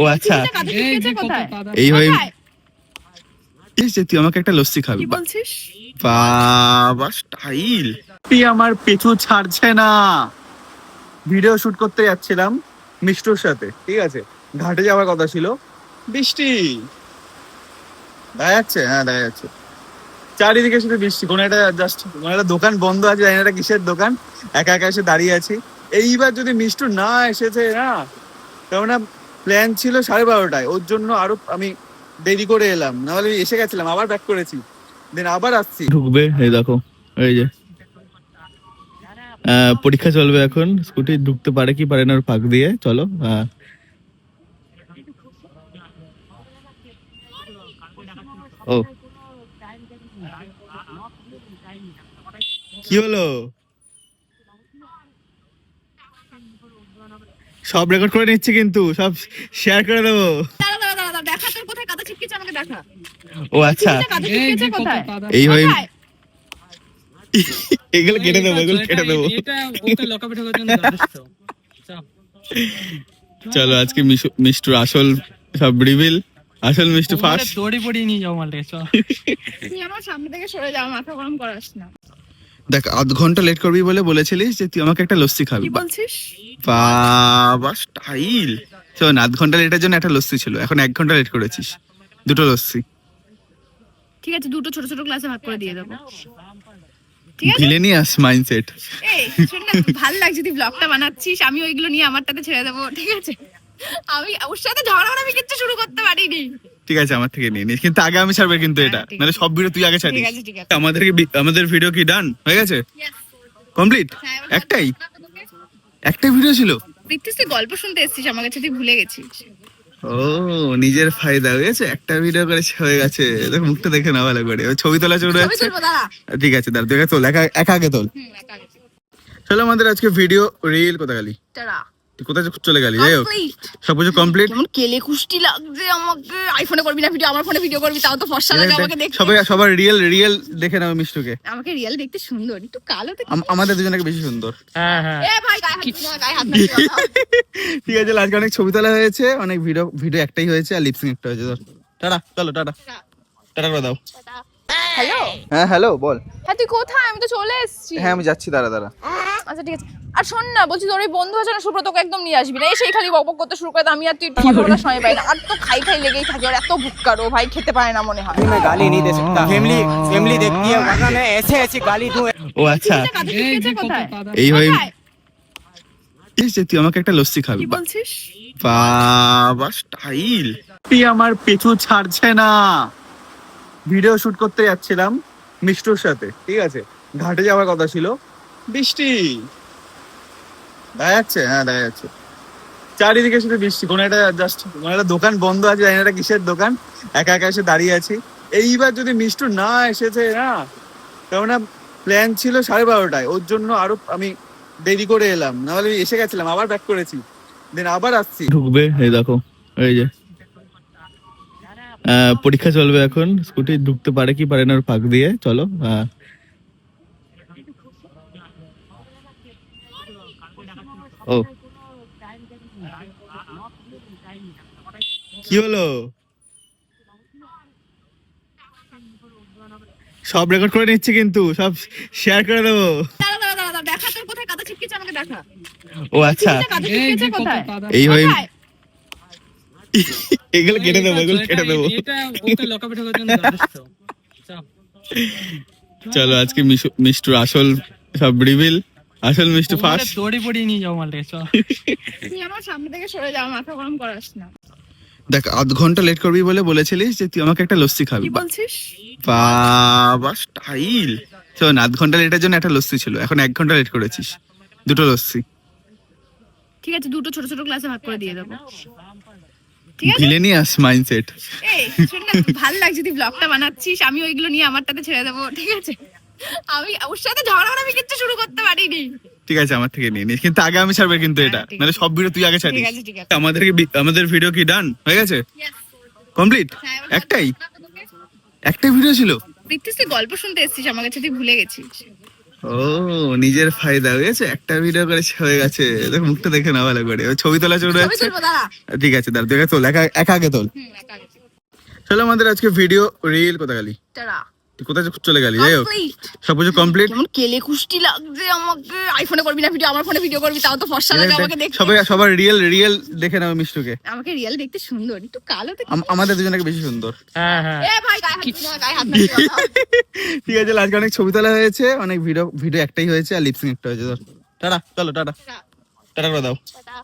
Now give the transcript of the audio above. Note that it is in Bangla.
ও আচ্ছা। এই হয়ে তুই আমাকে একটা লস্যি খাবি। বাবা স্টাইল তুই আমার পিছু ছাড়ছে না। ভিডিও শুট করতে যাচ্ছিলাম মিষ্টুর সাথে ঠিক আছে? ঘাটে যাওয়ার কথা ছিল। বৃষ্টি। দেখা যাচ্ছে হ্যাঁ দেখা যাচ্ছে। চারিদিকে শুধু বৃষ্টি। কোনো একটা জাস্ট কোনো একটা দোকান বন্ধ আছে জানি এটা কিসের দোকান। একা একা এসে দাঁড়িয়ে আছি। এইবার যদি মিষ্টু না এসেছে না কারণ প্ল্যান ছিল সাড়ে বারোটায়। ওর জন্য আরও আমি দেরি করে এলাম। নাহলে আমি এসে গেছিলাম আবার ব্যাক করেছি। দেন আবার আসছি। ঢুকবে এই দেখো এই যে। পরীক্ষা চলবে এখন। স্কুটি ঢুকতে পারে কি পারে না ওর ফাঁক দিয়ে চলো আহ। ও। কি হলো? সব রেকর্ড করে নিচ্ছি কিন্তু সব শেয়ার করে দেবো। দেখা তোর কোথায়? আমাকে দেখা। ও আচ্ছা। এই হয়ে এগুলো কেটে দেবো এগুলো কেটে দেবো। চলো। আজকে মিষ্টুর আসল সব রিভিল আসল মিষ্টু ফার্স্ট দড়ি পড়িয়ে নিয়ে যাও মালটাকে চল। তুই আমার সামনে থেকে সরে যা মাথা গরম করাস না। দেখ আধ ঘণ্টা লেট করবি বলে বলেছিলিস যে তুই আমাকে একটা লস্যি খাবি। বলছিস? বাবা স্টাইল শোন আধ ঘণ্টা লেটের জন্য একটা লস্যি ছিল এখন এক ঘণ্টা লেট করেছিস। দুটো লস্যি। ঠিক আছে দুটো ছোট ছোট ক্লাসে ভাগ করে দিয়ে দেবো। ভিলেনিয়াস মাইন্ডসেট এই শোন না ভালো লাগছে তুই ব্লগটা বানাচ্ছিস আমি ওইগুলো নিয়ে আমারটাতে ছেড়ে দেবো ঠিক আছে? আমি ওর সাথে ঝগড়া আমি কিচ্ছু শুরু করতে পারিনি। ঠিক আছে আমার থেকে নিয়ে নিস কিন্তু আগে আমি ছাড়বে কিন্তু এটা। হ্যাঁ, মানে সব ভিডিও তুই আগে ছাড়িস। আছে, আমাদের আমাদের ভিডিও কি ডান হয়ে গেছে? কমপ্লিট হ্যাঁ, একটাই? একটাই ভিডিও ছিল? প্রীতিস গল্প শুনতে এসেছিস আমার কাছে তুই ভুলে গেছিস। ও নিজের ফায়দা হয়েছে একটা ভিডিও করে হয়ে গেছে। দেখ মুখটা দেখে না ভালো করে। ছবি তোলা চলে ছবি যাচ্ছে ঠিক আছে দাঁড়া তুই একা তোল একা একা আগে তোল। চলো আমাদের আজকে ভিডিও রিল কোথায় গেলি টাটা। তুই কোথায় চলে গেলি? যাই হোক Complete। সব কিছু কমপ্লিট কেমন কেলে কুষ্টি লাগছে আমাকে। আইফোনে করবি না ভিডিও আমার ফোনে ভিডিও করবি তাও তো ফর্সা লাগে আমাকে দেখতে। সবাই সবার রিয়েল রিয়েল দেখে নাও মিষ্টুকে। আমাকে রিয়েল দেখতে সুন্দর একটু কালো তো আমাদের দুজনকে বেশি সুন্দর। হ্যাঁ হ্যাঁ। এ ভাই গায়ে হাত না, গায়ে হাত না। ঠিক আছে আজকে অনেক ছবি তোলা হয়েছে অনেক ভিডিও ভিডিও একটাই হয়েছে আর লিপসিং একটা হয়েছে ধর। টাটা চলো টাটা। টাটা। করে দাও। হ্যালো? হ্যাঁ হ্যালো বল। হ্যাঁ তুই কোথায়? আমি তো চলে এসেছি। হ্যাঁ আমি যাচ্ছি দাঁড়া দাঁড়া। আচ্ছা ঠিক আছে আর শোন না বলছি তোর ওই বন্ধু আছে না সুব্রতকে একদম নিয়ে আসবি না এসেই খালি বকবক করতে শুরু করে আমি আর তুই কথা বলার সময় পাই না আর তো খাই খাই লেগেই থাকে আর এত ভুক্কারো ভাই খেতে পারে না মনে হয় अभी मैं गाली नहीं दे सकता फैमिली फैमिली देखती है वरना मैं ऐसे ऐसी गाली दूं ও আচ্ছা এটা কাদের এই শিখিয়েছে যে কত কোথায় কাদা। এই হয়ে কোথায়? এসে তুই আমাকে একটা লস্যি খাবি কি বলছিস বাবা স্টাইল তুই আমার পিছু ছাড়ছে না ভিডিও শুট করতে যাচ্ছিলাম মিষ্টুর সাথে ঠিক আছে ঘাটে যাওয়ার কথা ছিল বৃষ্টি। দেখা যাচ্ছে হ্যাঁ দেখা যাচ্ছে। চারিদিকে শুধু বৃষ্টি কোনো একটা জাস্ট কোনো একটা দোকান বন্ধ আছে, জানি এটা কিসের দোকান। একা একা এসে দাঁড়িয়ে আছি। এইবার যদি মিষ্টু না এসেছে, না কারণ প্ল্যান ছিল সাড়ে বারোটায়। ওর জন্য আরও আমি দেরি করে এলাম। নাহলে এসে গেছিলাম, আবার ব্যাক করেছি। দেন আবার আসছি। ঢুকবে, এই দেখো, এই যে। পরীক্ষা চলবে এখন, স্কুটি ঢুকতে পারে কি পারে না ওর ফাঁক দিয়ে, চলো, আহ। ও। কি হলো? সব রেকর্ড করে নিচ্ছি কিন্তু সব শেয়ার করে দেবো। দেখা তোর কোথায়? আমাকে দেখা। ও আচ্ছা। এই হয়ে এগুলো কেটে দেবো এগুলো কেটে দেবো। চলো আজকে মিশু- মিষ্টুর আসল সব রিভিল আসল মিষ্টু ফার্স্ট দড়ি পড়িয়ে নিয়ে যাও মালটাকে চল। তুই আমার সামনে থেকে সরে যা মাথা গরম করাস না। দেখ আধ ঘণ্টা লেট করবি বলে বলেছিলিস যে তুই আমাকে একটা লস্যি খাবি। কি বলছিস? বাবা স্টাইল শোন আধ ঘণ্টা লেটের জন্য একটা লস্যি ছিল এখন এক ঘণ্টা লেট করেছিস। দুটো লস্যি। ঠিক আছে দুটো ছোট ছোট ক্লাসে ভাগ করে দিয়ে দেবো। ভিলেনিয়াস মাইন্ডসেট এই শোন না ভালো লাগছে তুই ব্লগটা বানাচ্ছিস আমি ওইগুলো নিয়ে আমারটাতে ছেড়ে দেবো ঠিক আছে? আমি ওর সাথে ঝগড়া আমি কিচ্ছু শুরু করতে পারিনি। ঠিক আছে আমার থেকে নিয়ে নিস কিন্তু আগে আমি ছাড়বে কিন্তু এটা। হ্যাঁ, মানে সব ভিডিও তুই আগে ছাড়িস। আছে, আমাদের আমাদের ভিডিও কি ডান হয়ে গেছে? কমপ্লিট একটাই? একটাই ভিডিও ছিল? প্রীতিস গল্প শুনতে এসেছিস আমার কাছে তুই ভুলে গেছিস। ও নিজের ফায়দা হয়েছে একটা ভিডিও করে হয়ে গেছে। দেখো মুখটা দেখে না ভালো করে। ছবি তোলা চলে যাচ্ছে ঠিক আছে দাঁড়া দেখে তোল একা একা আগে তোল। চলো আমাদের আজকে ভিডিও রিল কোথায় গেলি টাটা। তুই কোথায় চলে গেলি? যাই হোক Complete। সব কিছু কমপ্লিট কেমন কেলে কুষ্টি লাগছে আমাকে। আইফোনে করবি না ভিডিও আমার ফোনে ভিডিও করবি তাও তো ফর্সা লাগে আমাকে দেখতে। সবাই সবার রিয়েল রিয়েল দেখে নাও মিষ্টুকে। আমাকে রিয়েল দেখতে সুন্দর একটু কালো তো আমাদের দুজনকে বেশি সুন্দর। হ্যাঁ হ্যাঁ। এ ভাই গায়ে হাত না, গায়ে হাত না। ঠিক আছে আজকে অনেক ছবি তোলা হয়েছে অনেক ভিডিও ভিডিও একটাই হয়েছে আর লিপসিং একটা হয়েছে ধর। টাটা চলো টাটা। টাটা করে দাও। টাটা।